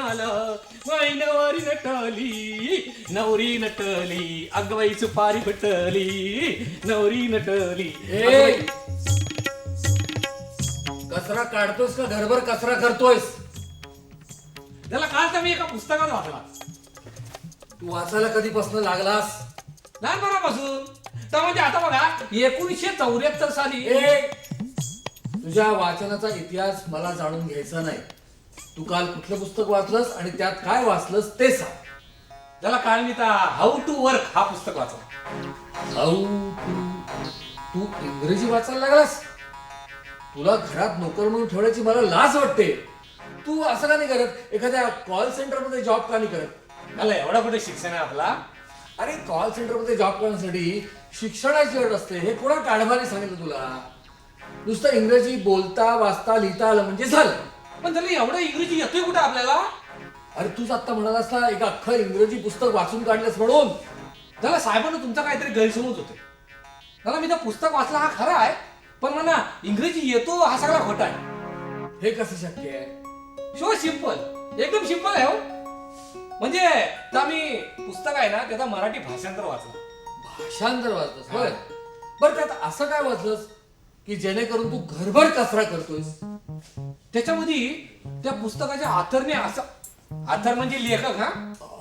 खंडेरायाच्या लग्नाला माई नवरी नटली नवरी नटली अगवाई सुपारी भेटली नवरी नटली! कचरा काढतोस का? घरभर कचरा करतोयस? त्याला काल तर मी एका पुस्तकात वाचला. तू वाचायला कधीपासून लागलास? लहानपणापासून. तर म्हणजे आता बघा एकोणीसशे चौऱ्याहत्तर साली तुझ्या वाचनाचा इतिहास मला जाणून घ्यायचा नाही. तू काल कुठलं पुस्तक वाचलंस आणि त्यात काय वाचलंस ते सांग. त्याला काल मी हाऊ टू वर्क हा पुस्तक वाचला. हाऊ टू तू इंग्रजी वाचायला लागलास? तुला घरात नोकर म्हणून ठेवण्याची मला लाज वाटते. तू असं का नाही करत? एखाद्या कॉल सेंटरमध्ये जॉब का नाही करत? मला एवढा कुठे शिक्षण आहे आपला? अरे कॉल सेंटरमध्ये जॉब करण्यासाठी शिक्षणाची गरज असते. हे कोणा काढवाने सांगितलं तुला? नुसतं इंग्रजी बोलता वाचता लिहिता आलं म्हणजे झालं. पण त्याला एवढं इंग्रजी येतोय कुठे आपल्याला? अरे तूच आता म्हणालास ना एक अख्खं इंग्रजी पुस्तक वाचून काढलंस म्हणून. त्याला साहेबांना तुमचा काहीतरी गैरसमज होते त्याला मी तर पुस्तक वाचला हा खरा आहे पण म्हणा इंग्रजी येतो हा सगळा खोटा आहे. हे कसं शक्य आहे? शो सिंपल एकदम सिंपल आहे हो. म्हणजे आता मी पुस्तक आहे ना त्याचा मराठी भाषांतर वाचला. भाषांतर वाचलंस होय. बरं त्यात असं काय वाचलंस की जेणेकरून तू घरभर कचरा करतोयस? त्याच्यामध्ये त्या पुस्तकाच्या आथरने असं आथर म्हणजे लेखक हा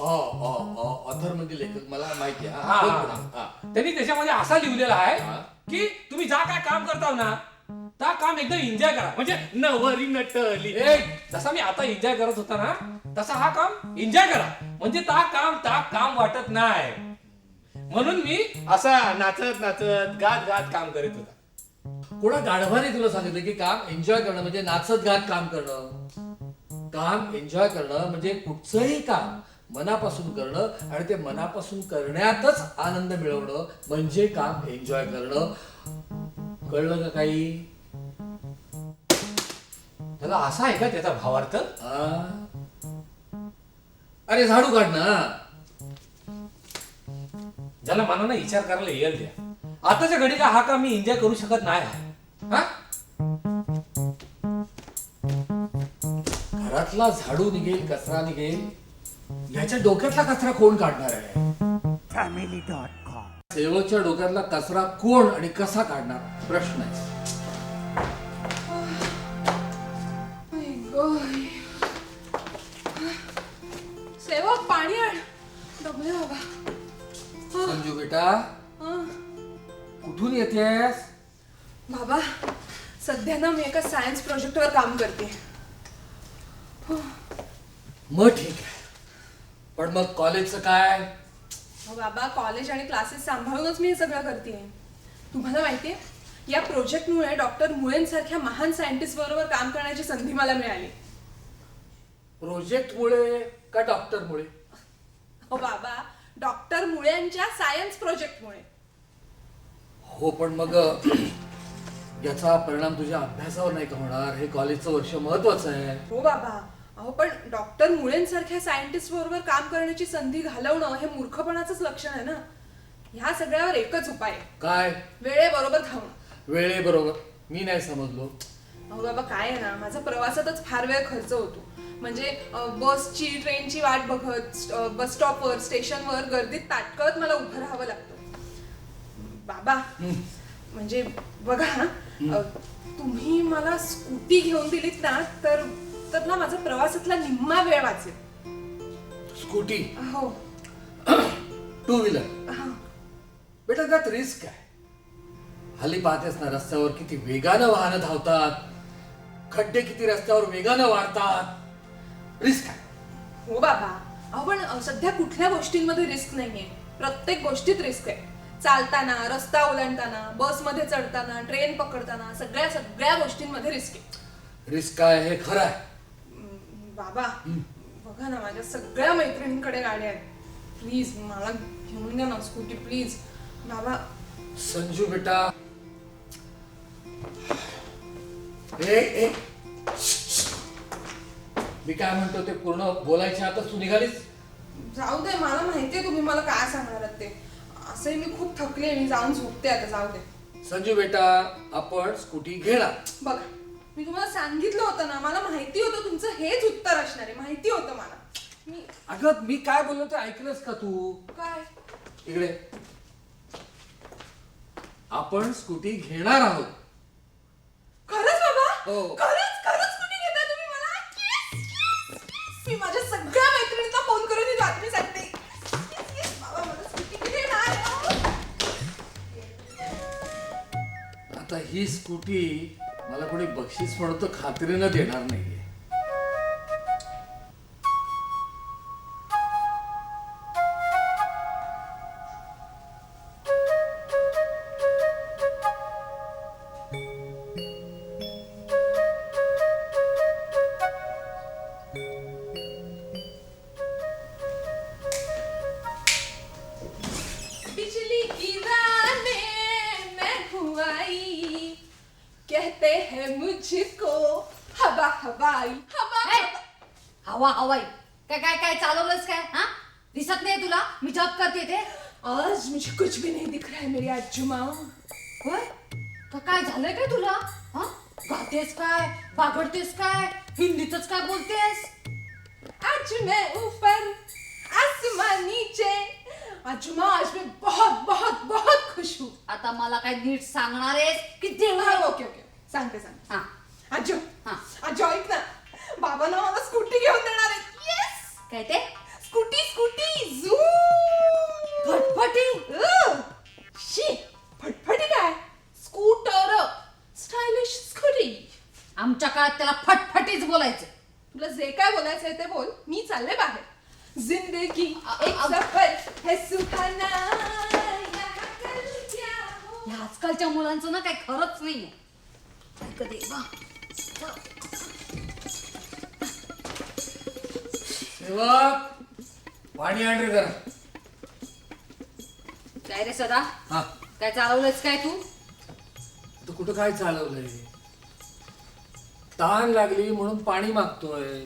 ऑथर म्हणजे लेखक मला माहिती आहे हा, हा, बोल हा. हा. त्यांनी त्याच्यामध्ये असा लिहिलेला हा. आहे की तुम्ही जा काय काम करताव ना त्या काम एकदम एन्जॉय करा म्हणजे नवरी नटली ए! जसा मी आता एन्जॉय करत होता ना तसा हा काम एन्जॉय करा म्हणजे ता काम ता काम वाटत नाही म्हणून मी असा नाचत नाचत गात गात काम करीत होता कोणा गाढवाने तुला सांगितलं की काम एन्जॉय करणं म्हणजे नाचत गात काम करणं? काम एन्जॉय करणं म्हणजे कुठचंही काम मनापासून करणं आणि ते मनापासून करण्यातच आनंद मिळवणं म्हणजे काम एन्जॉय करणं. कळलं का काही? त्याला असा आहे का त्याचा भावार्थ? अरे झाडू काढ ना. ज्याला मनानं विचार करायला येईल द्या. आताच्या घडीला हा काम मी एन्जॉय करू शकत नाही. हा? घरातला झाडू निघेल कचरा निघेल. याच्या डोक्यातला कचरा कोण काढणार आहे? फॅमिली डॉट कॉम सेवकच्या डोक्यातला कचरा कोण आणि कसा काढणार? प्रश्न आहे. ना मी एका सायन्स प्रोजेक्टवर काम करते. मग ठीक आहे. पण मग कॉलेजचं काय? हो बाबा कॉलेज आणि क्लासेस सांभाळूनच मी हे सगळं करते तुम्हाला माहितीये या प्रोजेक्टमुळे डॉक्टर मुळेंसारख्या महान सायंटिस्ट बरोबर काम करण्याची संधी मला मिळाली. प्रोजेक्टमुळे का डॉक्टरमुळे हो बाबा डॉक्टर मुळेंच्या सायन्स प्रोजेक्टमुळे हो पण मग याचा परिणाम तुझ्या अभ्यासावर नाही का होणार? हे कॉलेजचं वर्ष महत्वाचं आहे. हो बाबा. अहो पण डॉक्टर मुळेंसारख्या सायंटिस्ट बरोबर काम करण्याची संधी घालवणं हे मूर्खपणाचंच लक्षण आहे ना? ह्या सगळ्यावर एकच उपाय. आहे काय? वेळेबरोबर धावणं. वेळेबरोबर. मी नाही समजलो. अहो बाबा काय आहे ना? माझा प्रवासातच फार वेळ खर्च होतो. म्हणजे अं, बसची ट्रेनची वाट बघत अं, बस स्टॉपवर स्टेशनवर गर्दीत ताटकळत मला उभं राहावं लागतं. बाबा. म्हणजे बघा अं, तुम्ही मला स्कूटी घेऊन दिलीत ना तर तर ना माझा प्रवासातला निम्मा वेळ वाचेल. स्कूटी? हो. टू व्हीलर हा. बेटा त्यात रिस्क आहे हल्ली पाहतेस ना रस्त्यावर किती वेगानं वाहनं धावतात खड्डे किती रस्त्यावर वेगानं वाढतात. रिस्क आहे हो बाबा. अहो पण अ, सध्या कुठल्या गोष्टींमध्ये रिस्क नाहीये? प्रत्येक गोष्टीत रिस्क आहे. चालताना रस्ता ओलांडताना बसमध्ये चढताना ट्रेन पकडताना सगळ्या सगळ्या गोष्टींमध्ये रिस्क आहे. रिस्क आहे? हे खरं आहे. बाबा बघा ना माझ्या सगळ्या मैत्रिणींकडे गाड्या आहेत प्लीज मला घेऊन द्या ना स्कूटी प्लीज बाबा. संजू बेटा. ए ए. मी काय म्हणतो ते पूर्ण बोलायच्या आता तू निघालीस? जाऊ दे मला माहितीये तुम्ही मला काय सांगणार आहात ते. असंही मी खूप थकले मी जाऊन झोपते आता जाऊ दे. संजू बेटा आपण स्कूटी घेणार. बघा मी तुम्हाला सांगितलं होतं ना मला माहिती होतं तुमचं हेच उत्तर असणार आहे माहिती होतं मला. मी अगं मी काय बोललो ते ऐकलंस का तू? काय? इकडे. आपण स्कूटी घेणार आहोत. खरंच बाबा? हो. खरंच खरंच कुठे घेताय तुम्ही मला? Yes, yes, yes. मी माझ्या आता ही स्कूटी मला कोणी बक्षीस म्हणून तर खात्रीनं देणार नाहीये. कहते हैं मुझको हवा हवाई हवा हे! हवा हवाई काय काय काय चालवलंस काय हा दिसत नाही तुला मी जॉब करते ते आज मुझे कुछ भी नहीं दिख रहा है मेरी अज्जुमा होय का काय झालंय काय तुला हा गातेस काय बागडतेस काय हिंदीतच काय बोलतेस आज मैं ऊपर आसमान नीचे अज्जुमा आज मैं बहुत बहुत बहुत खुश हूँ। आता मला काय नीट सांगणार आहेस की देव हा, ओके ओके. सांगते सांगते. हा. आजो हा. आजो ऐक ना. बाबा ना मला स्कूटी घेऊन देणार आहेत. येस काय ते? स्कूटी स्कूटी झू फटफटी? शी फटफटी काय? Scooter stylish scooty. आमच्या काळात त्याला फटफटीच बोलायचं. तुला जे काय बोलायचंय ते बोल. मी चालले बाहेर. जिंदगी एक सफर है सुहाना हो? या आजकालच्या मुलांचं ना काही खरंच नाहीये. ऐक देवा. सेवक पाणी आण रे जरा. काय रे सदा? हा. काय चालवलंयस काय तू? तू कुठं काय चालवलंय? ताण लागली म्हणून पाणी मागतोय.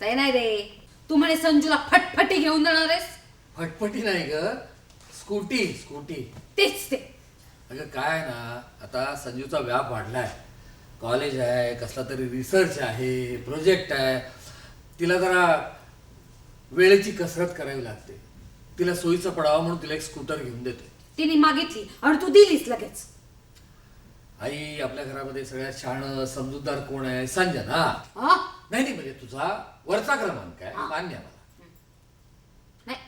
काय नाही रे. तू म्हणे संजूला फटफटी घेऊन देणार आहेस? फटफटी नाही ग. Scooty scooty. तेच ते. अगं काय ना आता संजूचा व्याप वाढलाय. कॉलेज आहे कसला तरी रिसर्च आहे प्रोजेक्ट आहे. तिला जरा वेळेची कसरत करावी लागते. तिला सोयीचं पडावं म्हणून तिला एक स्कूटर घेऊन देते तिने मागितली आणि तू दिलीस लगेच. आई आपल्या घरामध्ये सगळ्यात शहाणं समजूतदार कोण आहे? संजन. हा नाही नाही म्हणजे तुझा वरचा क्रमांक आहे हा. मान्य आहे मला. नाही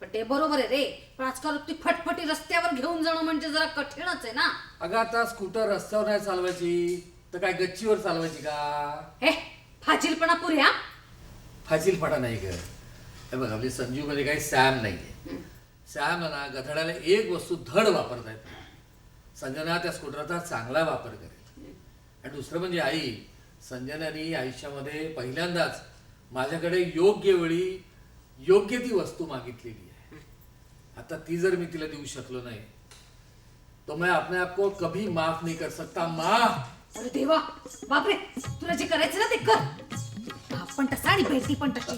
पण ते बरोबर आहे रे. पण आजकाल ती फटफटी रस्त्यावर घेऊन जाणं म्हणजे जरा कठीणच आहे ना. अगं आता स्कूटर रस्त्यावर नाही चालवायची. तर काय गच्चीवर चालवायची का? हे फाजीलपणा पुरे हा? फाजीलपणा नाही ग. हे बघ आपली काही सॅम नाहीये. सॅम ना गधड्याला एक वस्तू धड वापरता येत नाही. संजना त्या स्कूटरचा चांगला वापर करेल. आणि दुसरं म्हणजे आई संजनाने आयुष्यामध्ये पहिल्यांदाच माझ्याकडे योग्य वेळी योग्य ती वस्तू मागितलेली आहे. आता ती जर मी तिला देऊ शकलो नाही तो मैं अपने आप को कभी माफ नहीं कर सकता. माफ अरे देवा! बापरे! तुला जे करायचं ना ते कर. बाप पण तसा आणि बेटी पण तशी.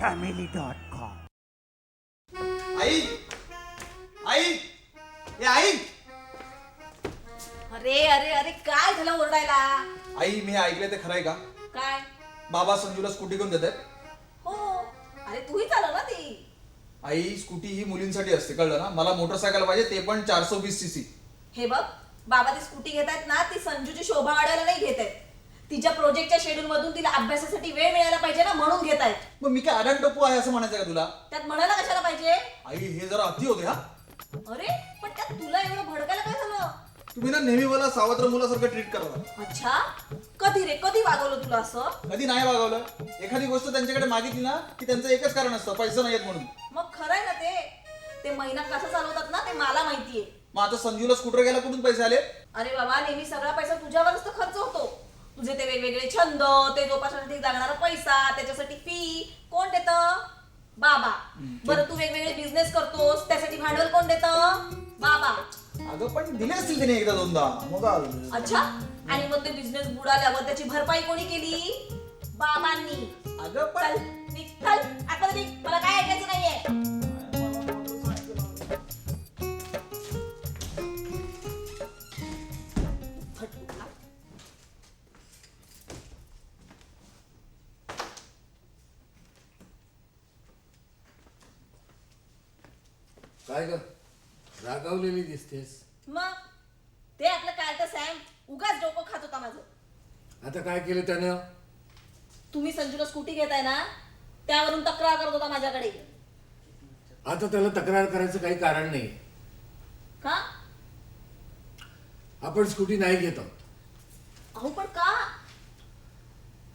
फॅमिली डॉट कॉम आई! आई! ए आई! अरे अरे अरे काय झालं ओरडायला? आई मी ऐकलंय ते खरं आहे का? काय? बाबा संजूला स्कूटी घेऊन देतात. हो. अरे तूही चालव ना ती. आई स्कूटी ही मुलींसाठी असते कळलं ना? मला मोटरसायकल पाहिजे ते पण चारशे वीस सी सी. हे बघ बाबा ती स्कूटी घेत आहेत ना ती संजूची शोभा वाढायला नाही घेत आहेत. तिच्या प्रोजेक्टच्या शेड्यूल मधून तिला अभ्यासासाठी वेळ मिळायला पाहिजे ना म्हणून घेत आहेत. मग मी काय आडण टप्पू आहे असं म्हणायचं का तुला? त्यात म्हणायला कशाला पाहिजे? आई हे जरा अति होते हा. अरे पण त्यात तुला एवढं भडकायला काय झालं? तुम्ही ना नेहमी मला सावत्र मुलासारखं ट्रीट करता. अच्छा? कधी रे? कधी वागवलं तुला असं? कधी नाही वागवलं. एखादी गोष्ट त्यांच्याकडे मागितली ना की त्यांचं एकच कारण असतं पैसे नाही येत म्हणून. मग खरंय ना ते? ते महिना कसं चालवतात ना ते मला माहितीये. मग आता संजूला स्कूटर घ्यायला कुठून पैसे आले? अरे बाबा नेहमी सगळा पैसा तुझ्यावरच तर खर्च होतो. तुझे ते वेगवेगळे छंद ते जोपासण्यासाठी लागणारा पैसा त्याच्यासाठी फी कोण देत? बाबा. बरं तू वेगवेगळे बिझनेस करतोस त्यासाठी भांडवल कोण देत? बाबा. अगं पण दिले असतील तिने एकदा दोनदा. मग? अच्छा? आणि मग ते बिझनेस बुडाल्यावर त्याची भरपाई कोणी केली? बाबांनी. अगं पण चल निघ, चल. आता निघ. मला काय ऐकायचं नाहीये. काय ग? रागावलेली दिसतेस. मग? ते आपलं काय तर सॅम. उगाच डोकं खात होता माझं. आता काय केलं त्यानं? तुम्ही संजूला स्कूटी घेताय ना त्यावरून तक्रार करत होता माझ्याकडे. आता त्याला तक्रार करायचं काही कारण नाही. का? आपण स्कूटी नाही घेत आहोत. अहो पण का?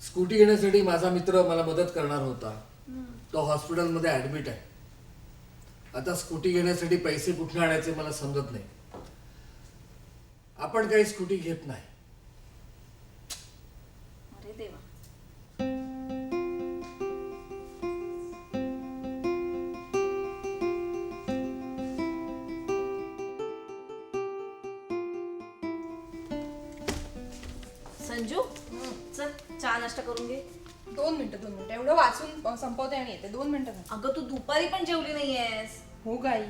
स्कूटी घेण्यासाठी माझा मित्र मला मदत करणार होता. तो हॉस्पिटलमध्ये ऍडमिट आहे. आता स्कूटी घेण्यासाठी पैसे कुठून आणायचे मला समजत नाही. आपण काही स्कूटी घेत नाही. मिनिटं दोन मिनिटं. एवढं वाचून संपवते आणि येते. दोन मिनिटं झाली. अगं तू दुपारी पण जेवली नाहीयेस. हो गाई.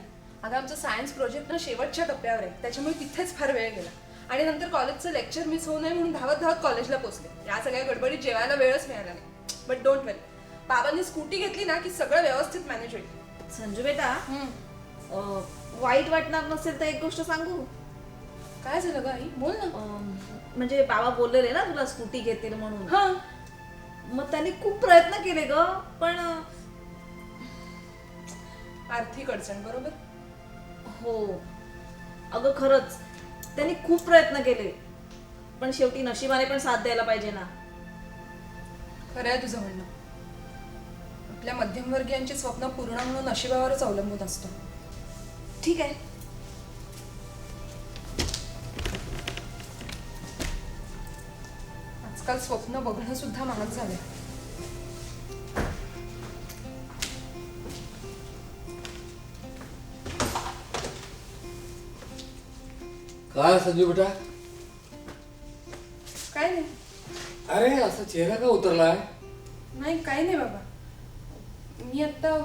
अगं आमचं सायन्स प्रोजेक्ट ना शेवटच्या टप्प्यावर आहे. त्याच्यामुळे तिथेच फार वेळ गेला. आणि नंतर कॉलेजचं लेक्चर मिस होऊ नये म्हणून धावत धावत कॉलेजला पोहोचले या सगळ्या गडबडीत जेवायला वेळच मिळाला नाही. बट डोंट वेल बाबांनी स्कूटी घेतली ना की सगळं व्यवस्थित मॅनेज होईल. संजू बेटा अं, वाईट वाटणार नसेल तर एक गोष्ट सांगू. काय झालं ग आई बोल ना. अं, म्हणजे बाबा बोललेले ना तुला स्कूटी घेतील म्हणून. हा. मग त्यांनी खूप प्रयत्न केले ग पण आर्थिक अडचण बरोबर? हो. अगं खरंच. त्यांनी खूप प्रयत्न केले पण शेवटी नशिबाने पण साथ द्यायला पाहिजे ना. खरं आहे तुझं म्हणणं. आपल्या मध्यमवर्गीयांची स्वप्न पूर्ण होणं नशिबावरच अवलंबून असतं. ठीक आहे. आजकाल स्वप्न बघणं सुद्धा महाग झालंय. काय संजू बेटा? काय नाही. अरे असा चेहरा का उतरलाय? नाही काही नाही बाबा. मी आता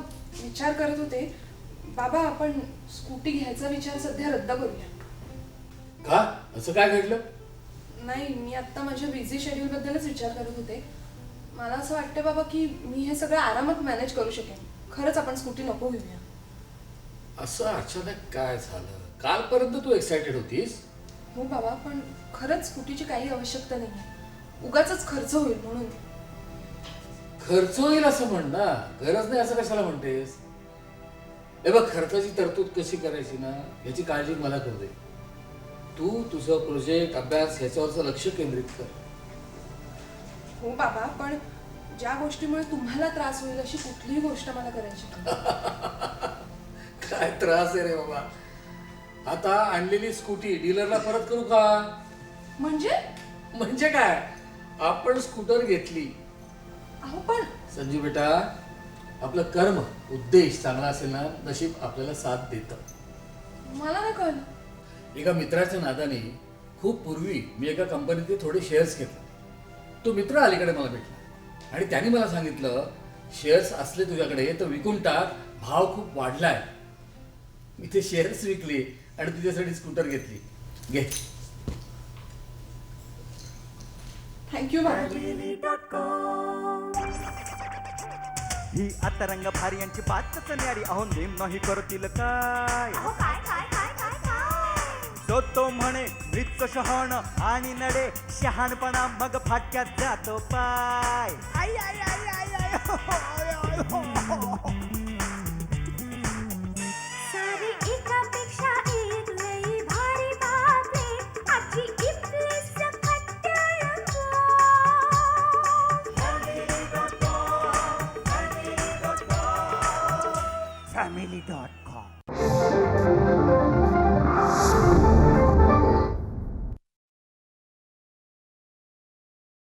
विचार करत होते बाबा आपण स्कूटी घ्यायचा विचार सध्या रद्द करूया. का? असं काय घडलं? नाही मी आता माझ्या बिझी शेड्यूल बद्दलच विचार करत होते. मला असं वाटतं बाबा की मी हे सगळं आरामात मॅनेज करू शकेन. खरंच आपण स्कूटी नको घेऊया. असं अचानक काय झालं? कालपर्यंत तू एक्साइटेड होतीस? हो बाबा पण खरंच स्कूटीची काही आवश्यकता नाही उगाच खर्च होईल म्हणून. खर्च होईल असं म्हण ना गरज नाही असं कशाला म्हणतेस? हे बघ खर्चाची तरतूद कशी करायची ना याची काळजी मला कर दे. तू तुझं प्रोजेक्ट अभ्यास ह्याच्यावरचं लक्ष केंद्रित कर. हो बाबा पण ज्या गोष्टीमुळे तुम्हाला त्रास होईल अशी कुठलीही गोष्ट मला करायची नाही. काय त्रास आहे रे बाबा. आता आणलेली स्कूटी डीलरला परत करू का? म्हणजे? म्हणजे काय? आपण स्कूटर घेतली. अहो पण संजू बेटा आपलं कर्म उद्देश चांगला असेल ना नशीब आपल्याला साथ देतं. मला नाही कळलं. एका मित्राच्या नादाने खूप पूर्वी मी एका कंपनीचे थोडे शेअर्स घेतले. तो मित्र अलीकडे मला भेटला. आणि त्याने मला सांगितलं शेअर्स असले तुझ्याकडे तर विकून टाक. भाव खूप वाढला आहे मी ते शेअर्स विकले आणि तुझ्यासाठी स्कूटर घेतली. घे. थँक्यू ही आता रंग भारी यांची बातच न्यारी. अहो नेम नाही करतील काय? तो तो म्हणे मृत शहाण आणि नडे शहाणपणा मग फाटक्यात जातो पाय.